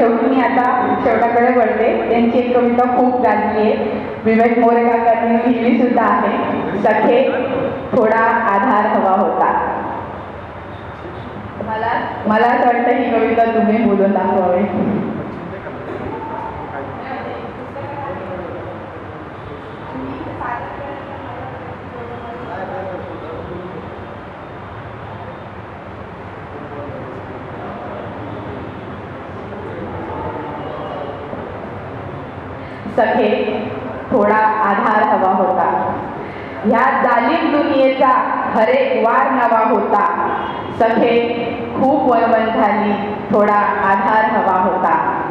शेवटी मी आता शेवटाकडे वळते. त्यांची एक कविता खूप गाजली आहे विवेक मोरे काकांनी लिहिली सुद्धा आहे. सखे थोडा आधार हवा होता. मला मला असं वाटतं ही कविता तुम्ही बोलून दाखवावी. सखे थोडा आधार हवा होता. ह्या जालिम दुनियेचा हरेक वार नवा होता. सखे खूप वळवण झाली थोडा आधार हवा होता.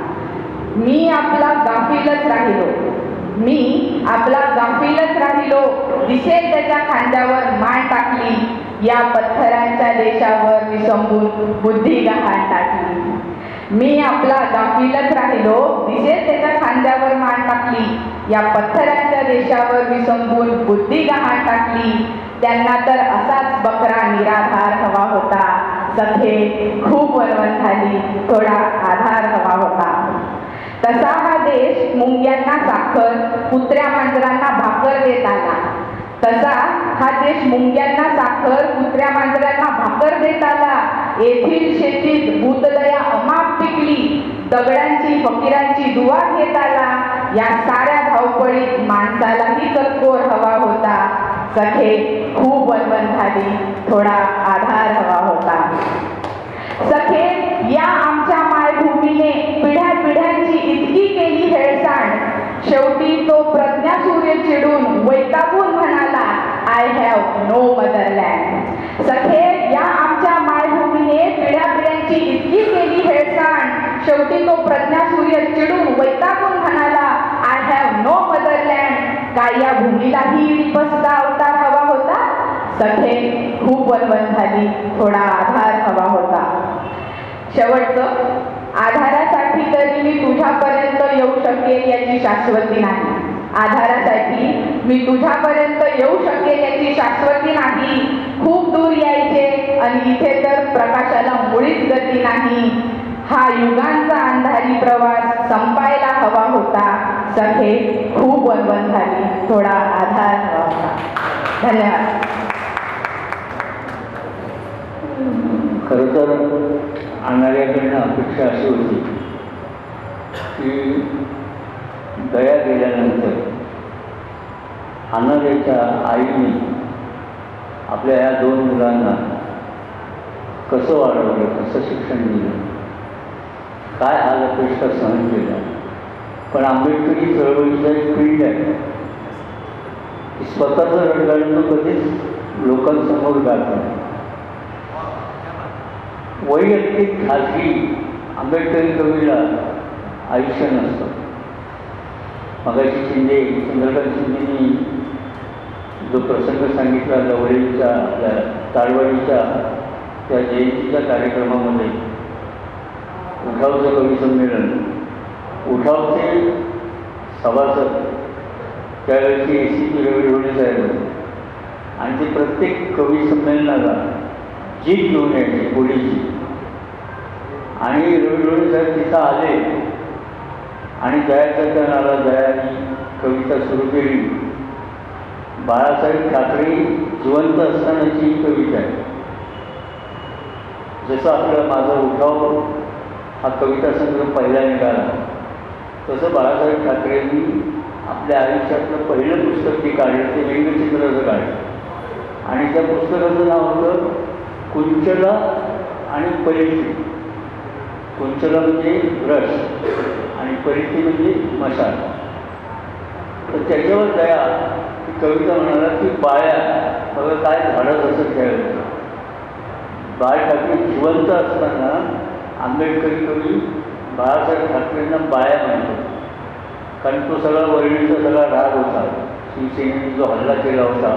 मी आपला गाफीलच राहिलो. मी आपला गाफीलच राहिलो. दिसेल त्याच्या खांद्यावर मान टाकली. या पत्थरांच्या देशावर विसंबून बुद्धी गहाण टाकली. मी आपला गाफीलच राहिलो. दिसेल त्याच्या खांद्यावर मान टाकली. या पत्थरांच्या देशावर विसंबून बुद्धी गहाण टाकली. त्यांना तर असाच बकरा निराधार हवा होता. सखे खूप वरवण झाली. थोडा आधार हवा होता. तसा हा देश मुंग्यांना साखर कुत्र्या मांजरांना भाकर देत आला. तसा हा देश मुंग्यांना साखर कुत्र्या मांजरांना भाकर देत आला. येथील शेतीत भूतदया अमाप पिकली दगडांची फकीरांची दुवा घेत आला या साऱ्या धावपळीत माणसालाही चतकोर हवा होता. सखे खूप वनवन झाली थोडा आधार हवा होता. सखे या आमच्या मायभूमीने पिढ्या पिढ्यांची इतकी केली हेळसाण शेवटी तो प्रज्ञा सूर्य चिडून वैतागून म्हणाला आय हॅव नो मदरलँड सखे शेवटी तो प्रज्ञा सूर्य चिडून वैतागून म्हणाला आय हॅव नो मदरलँड काय या भूमीलाही बसता अवतार हवा होता? सखे खूप वनवन झाली थोडा आधार हवा होता. शेवटचं आधारासाठी तरी मी तुझ्यापर्यंत येऊ शकेल याची शाश्वती नाही. आधारासाठी मी तुझ्यापर्यंत येऊ शकेल याची शाश्वती नाही. खूप दूर यायचे आणि इथे तर प्रकाशाला मुळीच गती नाही. हा युगांचा अंधारी प्रवास संपायला हवा होता. सखे खूप वनवन झाली. थोडा आधार हवा होता. धन्यवाद. खरं तर आणणाऱ्याकडनं अपेक्षा अशी होती की दया गेल्यानंतर आणणाऱ्याच्या आईने आपल्या या दोन मुलांना कसं वाढवलं कसं शिक्षण दिलं? काय हाल अपेक्षा सहन केल्या पण आंबेडकरी चळवळीचा एक फील्ड आहे. की स्वतःचं रडगाडणं कधीच लोकांसमोर गात नाही वैयक्तिक खाजगी आंबेडकरी कवीला आयुष्य नसतं. मगाशी शिंदे चंद्रकांत शिंदेनी जो प्रसंग सांगितला लवळीच्या आपल्या ताळवडीच्या त्या जयंतीच्या कार्यक्रमामध्ये उठावचं कवी संमेलन उठावचे सभासद त्यावेळेची ए सी पी रवी ढोळे साहेब. होते आणि ते प्रत्येक कवी संमेलनाला जीत घेऊन यायची पोलीसची आणि रवी साहेब तिथं आले. आणि जयाच्या टन जयानी कविता सुरू केली. बाळासाहेब ठाकरे जिवंत असतानाची ही कविता आहे. जसं आपलं माझा उठाव हा कविता संग्रह पहिला निघाला. तसं बाळासाहेब ठाकरेंनी आपल्या आयुष्यातलं पहिलं पुस्तक जे काढलं ते व्यंगचित्राचं काढलं. आणि त्या पुस्तकाचं नाव होतं कुंचला आणि परिस्थिती कुंचला म्हणजे ब्रश आणि परिस्थिती म्हणजे मशाल. तर त्याच्यावर दया ती कविता म्हणाला की बाया बघा काय झाडच असं खेळलं बाळ ठाकरे जिवंत असताना आंबेडकरी कवी बाळासाहेब ठाकरेंना बाया म्हणतो कारण तो सगळा वरळीचा सगळा राग होता. शिवसेनेने जो हल्ला केला होता.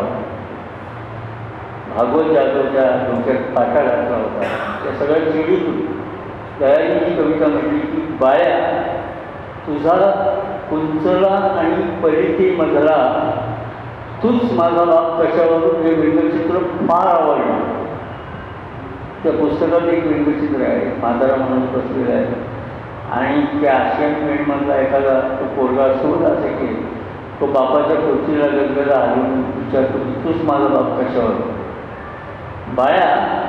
भागवत जाधवच्या डोक्यात पाटा घातला होता. त्या सगळ्या चिडीत दयानी ही कविता म्हटली की बाया तुझा कुंचला आणि परिती मधला तूच माझा बाप कशावरून हे व्यंगचित्र फार आवडलं? त्या पुस्तकात एक व्यंगचित्र आहे. म्हातारा म्हणून बसलेलं आहे. आणि त्या आशियन पेंटमधला एखादा तो पोरगा असतो ना असे की तो बापाच्या खुर्चीला गंगेला हलवून विचारतो की तूच माझा बाप कशावर? बाया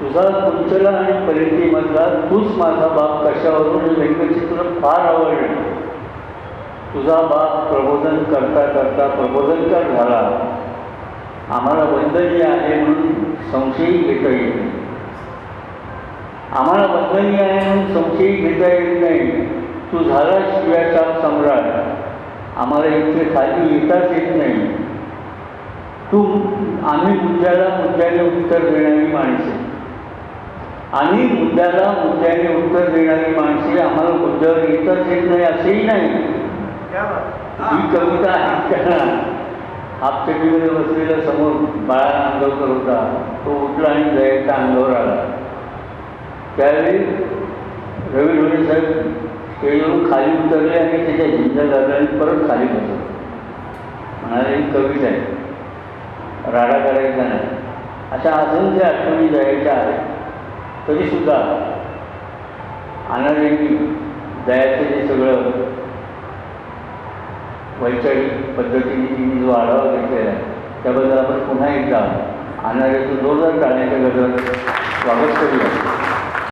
तुझा कुंचला आणि परिचयमधला तूच माझा बाप कशावरून? व्यंगचित्र फार आवडलं. तुझा बाप प्रबोधन करता करता प्रबोधनकार झाला. आम्हाला वंदनीय आहे म्हणून संशयही घेता येईल आम्हाला वंदनीय आहे म्हणून संशयही घेता येत नाही. तू झाला शिव्याचा सम्राट. आम्हाला इथे खाली येताच येत नाही. तू आम्ही मुद्द्याला मुद्द्याने उत्तर देणारी माणसे. आम्ही मुद्द्याला मुद्द्याने उत्तर देणारी माणसे आम्हाला मुद्द्यावर येताच येत नाही असंही नाही. ही. कविता ऐकताना हापचटीमध्ये बसलेला समोर बाळा नांदवकर होता. तो उठला आणि जयंत अंगावर आला. त्यावेळी रवी ढोले साहेब स्टेजवरून खाली उतरले आणि त्याच्या झिंजा आणि परत खाली बसले म्हणाले ही कविता आहे. राडा करायचा नाही. अशा असंख्य आठवणी जायच्या आहेत. तरीसुद्धा अनारेंनी दयाचं जे सगळं वैचारिक पद्धतीने तिने जो आढावा घेतलेला आहे त्याबद्दल आपण पुन्हा एकदा अनाऱ्याचं जोरदार टाळण्याच्या गजरात स्वागत करूया.